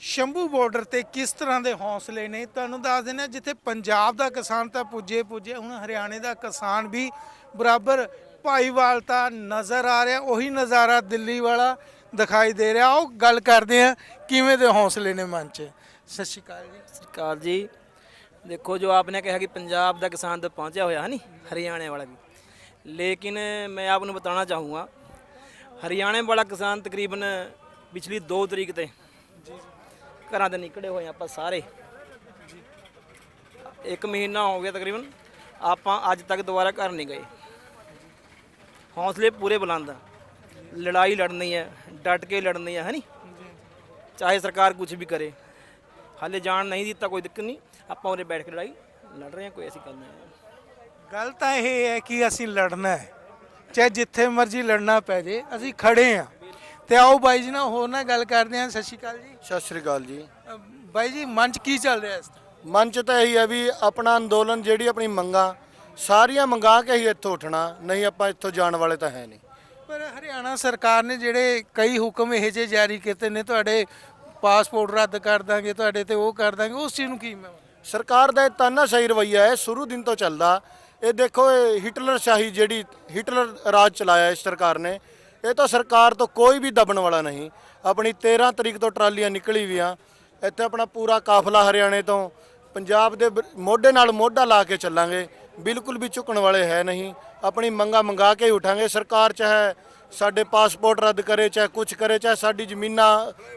Shambhu border ਤੇ ਕਿਸ ਤਰ੍ਹਾਂ ਦੇ ਹੌਸਲੇ ਨੇ? ਤੁਹਾਨੂੰ ਦੱਸ ਦਿੰਦੇ ਜਿੱਥੇ ਪੰਜਾਬ ਦਾ ਕਿਸਾਨ ਤਾਂ ਪੁੱਜੇ ਪੁੱਜੇ ਹੁਣ ਹਰਿਆਣੇ ਦਾ ਕਿਸਾਨ ਵੀ ਬਰਾਬਰ ਭਾਈਵਾਲਤਾ ਨਜ਼ਰ ਆ ਰਿਹਾ ਉਹੀ ਨਜ਼ਾਰਾ ਦਿੱਲੀ ਵਾਲਾ ਦਿਖਾਈ ਦੇ ਰਿਹਾ। ਉਹ ਗੱਲ ਕਰਦੇ ਆ ਕਿਵੇਂ ਦੇ ਹੌਸਲੇ ਨੇ ਮਨ 'ਚ? ਸਤਿ ਸ਼੍ਰੀ ਅਕਾਲ ਜੀ। ਸਰਕਾਰ ਜੀ। ਦੇਖੋ ਜੋ ਆਪਨੇ ਕਿਹਾ ਕਿ ਪੰਜਾਬ ਦਾ ਕਿਸਾਨ ਤਾਂ ਪਹੁੰਚਿਆ ਹੋਇਆ ਹੈ ਨਹੀਂ ਹਰਿਆਣੇ ਵਾਲਾ ਵੀ। ਲੇਕਿਨ ਮੈਂ ਆਪ ਨੂੰ ਬਤਾਣਾ ਚਾਹੂੰਗਾ ਹਰਿਆਣੇ ਵਾਲਾ ਕਿਸਾਨ ਤਕਰੀਬਨ ਪਿਛਲੀ 2 ਤਰੀਕ ਤੇ ਘਰਾਂ ਦੇ ਨਿਕਲੇ ਹੋਏ ਆਪਾਂ ਸਾਰੇ। ਇੱਕ ਮਹੀਨਾ ਹੋ ਗਿਆ ਤਕਰੀਬਨ, ਆਪਾਂ ਅੱਜ ਤੱਕ ਦੁਬਾਰਾ ਘਰ ਨਹੀਂ ਗਏ। ਹੌਸਲੇ ਪੂਰੇ ਬੁਲੰਦ ਆ। ਲੜਾਈ ਲੜਨੀ ਹੈ, ਡਟ ਕੇ ਲੜਨੀ ਹੈ ਹੈ ਨਹੀਂ ਚਾਹੇ ਸਰਕਾਰ ਕੁਝ ਵੀ ਕਰੇ। ਹਾਲੇ ਜਾਣ ਨਹੀਂ ਦਿੱਤਾ ਕੋਈ ਦਿੱਕਤ ਨਹੀਂ, ਆਪਾਂ ਉਰੇ ਬੈਠ ਕੇ ਲੜਾਈ ਲੜ ਰਹੇ ਹਾਂ, ਕੋਈ ਐਸੀ ਗੱਲ ਨਹੀਂ ਗੱਲ ਤਾਂ ਇਹ ਹੈ ਕਿ ਅਸੀਂ ਲੜਨਾ ਹੈ। ਚਾਹੇ ਜਿੱਥੇ ਮਰਜ਼ੀ ਲੜਨਾ ਪੈ ਜੇ, ਅਸੀਂ ਖੜੇ ਆ ਤੇ ਆਓ ਬਾਈ ਜੀ ਨਾਲ ਹੋਰ ਨਾਲ ਗੱਲ ਕਰਦੇ ਹਾਂ। ਸਤਿ ਸ਼੍ਰੀ ਅਕਾਲ ਜੀ। ਸਤਿ ਸ੍ਰੀ ਅਕਾਲ ਜੀ। ਅ, ਬਾਈ ਜੀ ਮਨ 'ਚ ਕੀ ਚੱਲ ਰਿਹਾ ਇਸ time? ਮਨ ਚ ਤਾਂ ਇਹੀ ਹੈ ਵੀ ਆਪਣਾ ਅੰਦੋਲਨ ਜਿਹੜੀ ਆਪਣੀ ਮੰਗਾਂ ਸਾਰੀਆਂ ਮੰਗਾ ਕੇ ਹੀ ਇੱਥੋਂ ਉੱਠਣਾ ਨਹੀਂ ਆਪਾਂ ਇੱਥੋਂ ਜਾਣ ਵਾਲੇ ਤਾਂ ਹੈ ਨਹੀਂ। ਪਰ ਹਰਿਆਣਾ ਸਰਕਾਰ ਨੇ ਜਿਹੜੇ ਕਈ ਹੁਕਮ ਇਹ ਜਿਹੇ ਜਾਰੀ ਕੀਤੇ ਨੇ ਤੁਹਾਡੇ ਪਾਸਪੋਰਟ ਰੱਦ ਕਰ ਦਾਂਗੇ ਤੁਹਾਡੇ ਤੇ ਉਹ ਕਰ ਦਾਂਗੇ ਉਸ ਚੀਜ਼ ਨੂੰ ਕੀ ਮੈਂ ਸਰਕਾਰ ਦਾ ਇਹ ਤਾਨਾਸ਼ਾਹੀ ਰਵੱਈਆ ਹੈ ਸ਼ੁਰੂ ਦਿਨ ਤੋਂ ਚੱਲਦਾ। ਇਹ ਦੇਖੋ ਇਹ ਹਿਟਲਰ ਸ਼ਾਹੀ ਜਿਹੜੀ ਹਿਟਲਰ ਰਾਜ ਚਲਾਇਆ ਇਸ ਸਰਕਾਰ ਨੇ ਇਹ ਤਾਂ ਸਰਕਾਰ ਤੋਂ ਕੋਈ ਵੀ ਦਬਣ ਵਾਲਾ ਨਹੀਂ। ਆਪਣੀ 13 ਤਰੀਕ ਤੋਂ ਟਰਾਲੀਆਂ ਨਿਕਲੀ ਵੀਆਂ। ਇੱਥੇ ਆਪਣਾ ਪੂਰਾ ਕਾਫਲਾ ਹਰਿਆਣੇ ਤੋਂ। ਪੰਜਾਬ ਦੇ ਮੋਢੇ ਨਾਲ ਮੋਢਾ ਲਾ ਕੇ ਚੱਲਾਂਗੇ। ਬਿਲਕੁਲ ਵੀ ਝੁਕਣ ਵਾਲੇ ਹੈ ਨਹੀਂ। ਆਪਣੀ ਮੰਗਾ ਮੰਗਾ ਕੇ ਹੀ ਉਠਾਂਗੇ। ਸਰਕਾਰ ਚਾਹੇ ਸਾਡੇ ਪਾਸਪੋਰਟ ਰੱਦ ਕਰੇ, ਚਾਹੇ ਕੁਝ ਕਰੇ, ਚਾਹੇ ਸਾਡੀ ਜ਼ਮੀਨਾਂ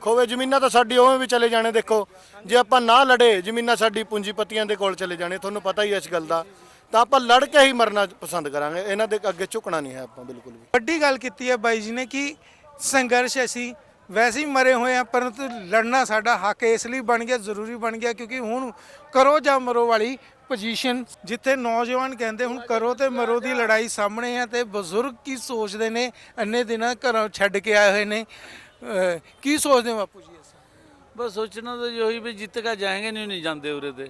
ਖੋਵੇ। ਜ਼ਮੀਨਾਂ ਤਾਂ ਸਾਡੀ ਉਵੇਂ ਵੀ ਚਲੇ ਜਾਣੇ, ਦੇਖੋ। ਜੇ ਆਪਾਂ ਨਾ ਲੜੇ, ਜ਼ਮੀਨਾਂ ਸਾਡੀ ਪੂੰਜੀਪਤੀਆਂ ਦੇ ਕੋਲ ਚਲੇ ਜਾਣੇ। ਤੁਹਾਨੂੰ ਪਤਾ ਹੀ ਹੈ ਇਸ ਗੱਲ ਦਾ। ਤਾਂ ਆਪਾਂ ਲੜ ਕੇ ਹੀ ਮਰਨਾ ਪਸੰਦ ਕਰਾਂਗੇ। ਇਹਨਾਂ ਦੇ ਅੱਗੇ ਝੁਕਣਾ ਨਹੀਂ ਹੈ ਆਪਾਂ ਬਿਲਕੁਲ ਵੀ। ਵੱਡੀ ਗੱਲ ਕੀਤੀ ਹੈ ਬਾਈ ਜੀ ਨੇ ਕਿ ਸੰਘਰਸ਼ ਅਸੀਂ ਵੈਸੇ ਹੀ ਮਰੇ ਹੋਏ ਆ ਪਰੰਤੂ ਲੜਨਾ ਸਾਡਾ ਹੱਕ ਇਸ ਲਈ ਬਣ ਗਿਆ ਜ਼ਰੂਰੀ ਬਣ ਗਿਆ ਕਿਉਂਕਿ ਹੁਣ ਕਰੋ ਜਾਂ ਮਰੋ ਵਾਲੀ ਪੋਜੀਸ਼ਨ ਜਿੱਥੇ ਨੌਜਵਾਨ ਕਹਿੰਦੇ ਹੁਣ ਕਰੋ ਤੇ ਮਰੋ ਦੀ ਲੜਾਈ ਸਾਹਮਣੇ ਆ ਤੇ ਬਜ਼ੁਰਗ ਕੀ ਸੋਚਦੇ ਨੇ ਅੰਨੇ ਦਿਨਾਂ ਘਰੋਂ ਛੱਡ ਕੇ ਆਏ ਹੋਏ ਨੇ। ਕੀ ਸੋਚਦੇ ਬਾਪੂ ਜੀ ਇਸ ਬਸ ਸੋਚਣਾ ਤਾਂ ਇਹੀ ਵੀ ਜਿੱਤ ਕੇ ਜਾਏਗੇ ਨਹੀਂ ਨਹੀਂ ਜਾਂਦੇ ਉਰੇ ਤੇ।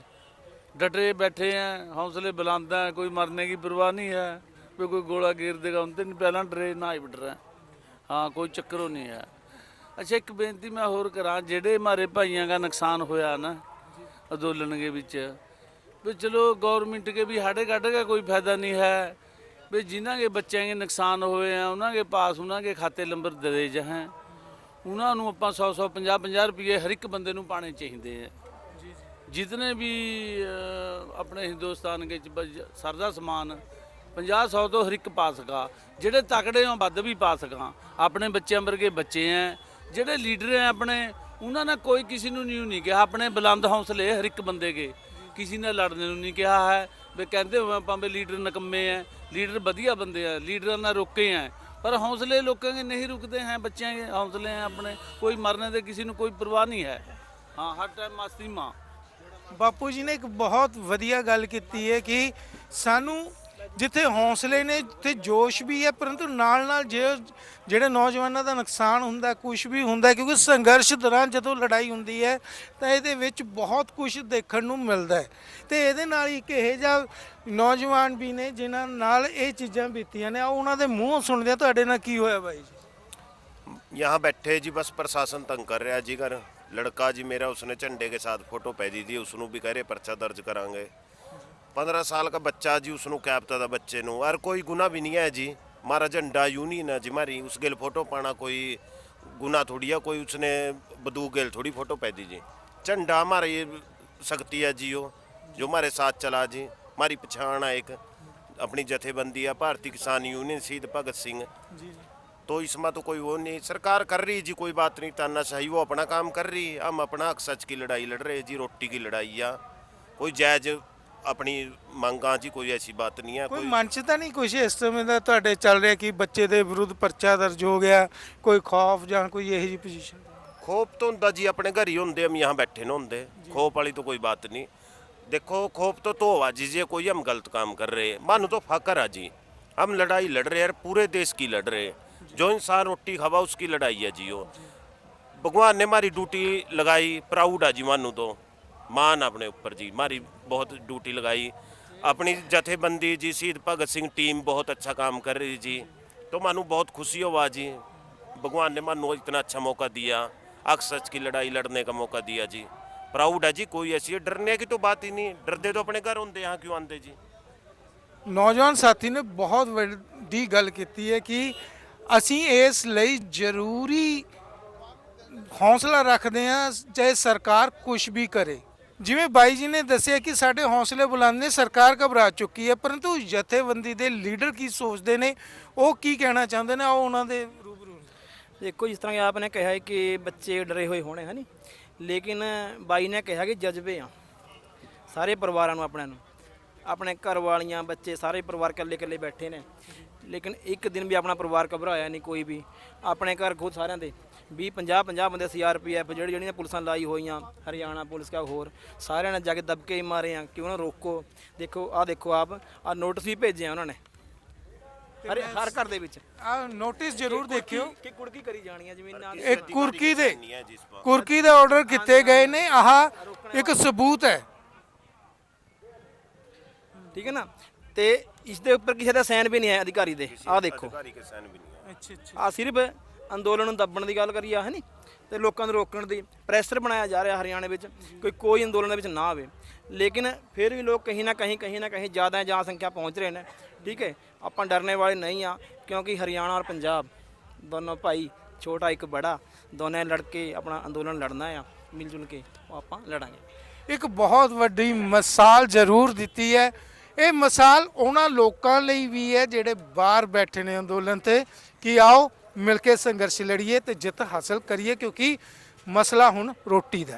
डटे बैठे हैं हौसले बुलंद हैं कोई मरने की परवाह नहीं है कोई कोई गोला गिर देगा उनते नहीं पहला डरे ना ही डर हाँ कोई ਚੱਕਰ ਉਹ ਨਹੀਂ ਹੈ ਅੱਛਾ ਇੱਕ ਬੇਨਤੀ ਮੈਂ ਹੋਰ ਕਰਾਂ ਜਿਹੜੇ ਮਾਰੇ ਭਾਈਆਂ ਦਾ ਨੁਕਸਾਨ ਹੋਇਆ ਨਾ ਅੰਦੋਲਨ ਦੇ ਵਿੱਚ ਵੀ ਚਲੋ ਗਵਰਨਮੈਂਟ ਕੇ ਵੀ ਸਾਡੇ ਕੱਢ ਕੇ ਕੋਈ ਫਾਇਦਾ ਨਹੀਂ ਹੈ ਵੀ ਜਿਨ੍ਹਾਂ ਦੇ ਬੱਚਿਆਂ ਦੇ ਨੁਕਸਾਨ ਹੋਏ ਆ ਉਹਨਾਂ ਦੇ ਪਾਸ ਉਹਨਾਂ ਦੇ ਖਾਤੇ ਨੰਬਰ ਦਰੇ ਜਹਾਂ ਉਹਨਾਂ ਨੂੰ ਆਪਾਂ 100 100 50 50 ਰੁਪਏ ਹਰ ਇੱਕ ਬੰਦੇ ਨੂੰ ਪਾਣੇ ਚਾਹੀਦੇ ਆ ਜਿਤਨੇ ਵੀ ਅਹ, ਆਪਣੇ ਹਿੰਦੁਸਤਾਨ ਦੇ ਵਿੱਚ ਸਰਦਾ ਸਮਾਨ 50 100 ਤੋਂ ਹਰ ਇੱਕ ਪਾ ਸਕਾ। ਜਿਹੜੇ ਤਕੜੇ ਹੋ ਵੱਧ ਵੀ ਪਾ ਸਕਾਂ। ਆਪਣੇ ਬੱਚਿਆਂ ਵਰਗੇ ਬੱਚੇ ਆ ਜਿਹੜੇ ਲੀਡਰ ਆ ਆਪਣੇ ਉਹਨਾਂ ਨੇ ਕੋਈ ਕਿਸੇ ਨੂੰ ਨਿਊ ਨਹੀਂ ਕਿਹਾ। ਆਪਣੇ ਬੁਲੰਦ ਹੌਸਲੇ ਹਰ ਇੱਕ ਬੰਦੇ ਕੇ ਕਿਸੇ ਨੇ ਲੜਨੇ ਨੂੰ ਨਹੀਂ ਕਿਹਾ ਹੈ। ਵੀ ਕਹਿੰਦੇ ਹੋਏ ਆਪਾਂ ਵੀ ਲੀਡਰ ਨਕੰਮੇ ਆ ਲੀਡਰ ਵਧੀਆ ਬੰਦੇ ਆ। ਲੀਡਰਾਂ ਨਾਲ ਰੋਕੇ ਆ ਪਰ ਹੌਸਲੇ ਲੋਕਾਂ ਦੇ ਨਹੀਂ ਰੁਕਦੇ ਹੈ ਬੱਚਿਆਂ ਦੇ ਹੌਸਲੇ ਆ ਆਪਣੇ। ਕੋਈ ਮਰਨੇ ਦੇ ਕਿਸੇ ਨੂੰ ਕੋਈ ਪਰਵਾਹ ਨਹੀਂ ਹੈ। ਹਾਂ ਹਰ ਟਾਈਮ ਮਸਤੀ ਮਾਂ। ਬਾਪੂ ਜੀ ਨੇ ਇੱਕ ਬਹੁਤ ਵਧੀਆ ਗੱਲ ਕੀਤੀ ਹੈ ਕਿ ਸਾਨੂੰ ਜਿੱਥੇ ਹੌਸਲੇ ਨੇ ਤੇ ਜੋਸ਼ ਵੀ ਹੈ ਪਰੰਤੂ ਨਾਲ ਨਾਲ ਜੇ ਜਿਹੜੇ ਨੌਜਵਾਨਾਂ ਦਾ ਨੁਕਸਾਨ ਹੁੰਦਾ ਕੁਝ ਵੀ ਹੁੰਦਾ ਕਿਉਂਕਿ ਸੰਘਰਸ਼ ਦੌਰਾਨ ਜਦੋਂ ਲੜਾਈ ਹੁੰਦੀ ਹੈ ਤਾਂ ਇਹਦੇ ਵਿੱਚ ਬਹੁਤ ਕੁਝ ਦੇਖਣ ਨੂੰ ਮਿਲਦਾ ਹੈ ਤੇ ਇਹਦੇ ਨਾਲ ਇੱਕ ਇਹ ਜਿਹਾ ਨੌਜਵਾਨ ਵੀ ਨੇ ਜਿਨ੍ਹਾਂ ਨਾਲ ਇਹ ਚੀਜ਼ਾਂ ਬੀਤੀਆਂ ਨੇ ਆਓ ਉਹਨਾਂ ਦੇ ਮੂੰਹੋਂ ਸੁਣਦੇ ਹਾਂ ਤੁਹਾਡੇ ਨਾਲ ਕੀ ਹੋਇਆ ਬਾਈ ਜੀ यहाँ बैठे जी बस प्रशासन तंग कर रहा जी घर लड़का जी मेरा उसने झंडे के साथ फोटो पै दी थी उसनों भी कह रहे पर्चा दर्ज करांगे पंद्रह साल का बच्चा जी उसनों क्या पता था बच्चे नु और कोई गुना भी नहीं है जी मारा झंडा यूनियन है जी मारी उस गेल फोटो पाना कोई गुना थोड़ी है कोई उसने बदूक गेल थोड़ी फोटो पै दी जी झंडा हमारा ये शक्ति है जी वो जो हमारे साथ चला जी हमारी पछाण है एक अपनी जथेबंदी है भारतीय किसान यूनियन शहीद भगत सिंह तो इसमें तो कोई वो नहीं सरकार कर रही जी कोई बात नहीं तानाशाही वो अपना काम कर रही हम अपना हक सच की लड़ाई लड़ रहे जी रोटी की लड़ाई है कोई जायज अपनी ਮੰਗਾਂ जी कोई ऐसी बात नहीं है ਕੋਈ कोई ਮਨ 'ਚ ਤਾਂ ਨਹੀਂ ਕੁਝ ਇਸ ਸਮੇਂ ਦਾ ਤੁਹਾਡੇ ਚੱਲ ਰਿਹਾ ਕਿ ਬੱਚੇ ਦੇ ਵਿਰੁੱਧ ਪਰਚਾ ਦਰਜ ਹੋ ਗਿਆ ਕੋਈ ਖੌਫ ਜਾਂ ਕੋਈ ਇਹੋ ਜਿਹੀ ਪੋਜੀਸ਼ਨ ਖੋਪ ਤਾਂ ਹੁੰਦਾ ਜੀ ਆਪਣੇ ਘਰ ਹੀ ਹੁੰਦੇ ਹਮ यहाँ बैठे न ਹੁੰਦੇ ਖੋਪ ਵਾਲੀ तो कोई बात नहीं देखो खोप तो तो हुआ जी जे कोई हम गलत काम कर रहे हैं मानो तो फकर है जी हम लड़ाई लड़ रहे हैं पूरे देश की लड़ रहे हैं जो इंसान रोटी खावा उसकी लड़ाई है जी वो भगवान ने हमारी ड्यूटी लगाई प्राउड है जी मानू तो मान अपने ऊपर जी हमारी बहुत ड्यूटी लगाई अपनी जथेबंदी जी शहीद भगत सिंह टीम बहुत अच्छा काम कर रही जी तो मानू बहुत खुशी हुआ जी भगवान ने मानू इतना अच्छा मौका दिया आग सच की लड़ाई लड़ने का मौका दिया जी प्राउड है जी कोई ऐसी है डरने की तो बात ही नहीं है डरते तो अपने घर होंगे यहाँ क्यों आते जी ਨੌਜਵਾਨ ਸਾਥੀ ਨੇ ਬਹੁਤ ਵੱਡੀ ਗੱਲ ਕੀਤੀ ਹੈ ਕਿ ਅਸੀਂ ਇਸ ਲਈ ਜ਼ਰੂਰੀ ਹੌਸਲਾ ਰੱਖਦੇ ਹਾਂ, ਚਾਹੇ ਸਰਕਾਰ ਕੁਝ ਵੀ ਕਰੇ। ਜਿਵੇਂ ਬਾਈ ਜੀ ਨੇ ਦੱਸਿਆ ਕਿ ਸਾਡੇ ਹੌਸਲੇ ਬੁਲੰਦ ਨੇ, ਸਰਕਾਰ ਘਬਰਾ ਚੁੱਕੀ ਹੈ, ਪਰੰਤੂ ਜਥੇਬੰਦੀ ਦੇ ਲੀਡਰ ਕੀ ਸੋਚਦੇ ਨੇ, ਉਹ ਕੀ ਕਹਿਣਾ ਚਾਹੁੰਦੇ ਨੇ ਉਹ ਉਹਨਾਂ ਦੇ ਰੂਬਰੂ ਦੇਖੋ, ਜਿਸ ਤਰ੍ਹਾਂ ਕਿ ਆਪਨੇ ਕਿਹਾ ਹੈ ਕਿ ਬੱਚੇ ਡਰੇ ਹੋਏ ਹੋਣੇ ਹਨੀ ਲੇਕਿਨ ਬਾਈ ਨੇ ਕਿਹਾ ਕਿ ਜਜ਼ਬੇ ਆ, ਸਾਰੇ ਪਰਿਵਾਰਾਂ ਨੂੰ, ਆਪਣਿਆਂ ਨੂੰ। ਆਪਣੇ ਘਰ ਵਾਲੀਆਂ ਬੱਚੇ ਸਾਰੇ ਪਰਿਵਾਰ ਇਕੱਲੇ ਇਕੱਲੇ ਬੈਠੇ ਨੇ। ਲੇਕਿਨ ਇੱਕ ਦਿਨ ਵੀ ਆਪਣਾ ਪਰਿਵਾਰ ਘਬਰਾਇਆ ਨਹੀਂ ਕੋਈ ਵੀ। ਆਪਣੇ ਘਰ ਖੁਦ ਸਾਰਿਆਂ ਦੇ। 20 50 50 ਬੰਦੇ ਸੀਆਰਪੀਐਫ ਜਿਹੜੀ ਜਿਹੜੀਆਂ ਪੁਲਿਸਾਂ ਲਾਈ ਹੋਈਆਂ ਹਰਿਆਣਾ ਪੁਲਿਸ ਕਾ ਹੋਰ। ਸਾਰਿਆਂ ਨੇ ਜਾ ਕੇ ਦਬਕੇ ਹੀ ਮਾਰੇ ਆ। ਕਿ ਉਹਨਾਂ ਰੋਕੋ। ਦੇਖੋ ਆ ਦੇਖੋ ਆਪ ਆ ਨੋਟਿਸ ਵੀ ਭੇਜਿਆ ਉਹਨਾਂ ਨੇ। ਹਰ ਹਰ ਘਰ ਦੇ ਵਿੱਚ। ਆ ਨੋਟਿਸ ਜ਼ਰੂਰ ਦੇਖਿਓ। ਕਿ ਕੁੜਕੀ ਕਰੀ ਜਾਣੀ ਆ ਜ਼ਮੀਨਾਂ ਇਹ ਕੁਰਕੀ ਦੇ ਕੁਰਕੀ ਦੇ ਆਰਡਰ ਕਿੱਥੇ ਗਏ ਨੇ। ਆਹ ਇੱਕ ਸਬੂਤ ਹੈ। ਠੀਕ ਹੈ ਨਾ? ਤੇ ਇਸ ਦੇ ਉੱਪਰ ਕਿਸੇ ਦਾ ਸਾਈਨ ਵੀ ਨਹੀਂ ਹੈ ਅਧਿਕਾਰੀ ਦੇ। ਆਹ ਦੇਖੋ। ਅਧਿਕਾਰੀ ਵੀ ਨਹੀਂ ਅੱਛਾ ਅੱਛਾ। ਆ ਸਿਰਫ ਅੰਦੋਲਨ ਨੂੰ ਦੱਬਣ ਦੀ ਗੱਲ ਕਰੀ ਆ ਹੈ ਨਹੀਂ ਤੇ ਲੋਕਾਂ ਨੂੰ ਰੋਕਣ ਦੀ ਪ੍ਰੈਸ਼ਰ ਬਣਾਇਆ ਜਾ ਰਿਹਾ ਹਰਿਆਣੇ ਵਿੱਚ ਕੋਈ ਕੋਈ ਅੰਦੋਲਨ ਦੇ ਵਿੱਚ ਨਾ ਆਵੇ। ਲੇਕਿਨ ਫਿਰ ਵੀ ਲੋਕ ਕਹੀਂ ਨਾ ਕਹੀਂ ਕਹੀਂ ਨਾ ਕਹੀਂ ਜ਼ਿਆਦਾ ਜਨਸੰਖਿਆ ਪਹੁੰਚ ਰਹੇ ਨੇ। ਠੀਕ ਹੈ? ਆਪਾਂ ਡਰਨੇ ਵਾਲੇ ਨਹੀਂ ਆ ਕਿਉਂਕਿ ਹਰਿਆਣਾ ਔਰ ਪੰਜਾਬ ਦੋਨੋਂ ਭਾਈ ਛੋਟਾ ਇੱਕ ਬੜਾ ਦੋਨੇ ਲੜ ਕੇ ਆਪਣਾ ਅੰਦੋਲਨ ਲੜਨਾ ਆ। ਮਿਲ ਜੁਲ ਕੇ ਉਹ ਆਪਾਂ ਲੜਾਂਗੇ। ਇੱਕ ਬਹੁਤ ਵੱਡੀ ਮਿਸਾਲ ਜ਼ਰੂਰ ਦਿੱਤੀ ਹੈ ਇਹ ਮਿਸਾਲ ਉਹਨਾਂ ਲੋਕਾਂ ਲਈ ਵੀ ਹੈ ਜਿਹੜੇ ਬਾਹਰ ਬੈਠੇ ਨੇ ਅੰਦੋਲਨ ਤੇ। ਕਿ ਆਓ, ਮਿਲ ਕੇ ਸੰਘਰਸ਼ ਲੜੀਏ ਤੇ ਜਿੱਤ ਹਾਸਲ ਕਰੀਏ ਕਿਉਂਕਿ ਮਸਲਾ ਹੁਣ ਰੋਟੀ ਦਾ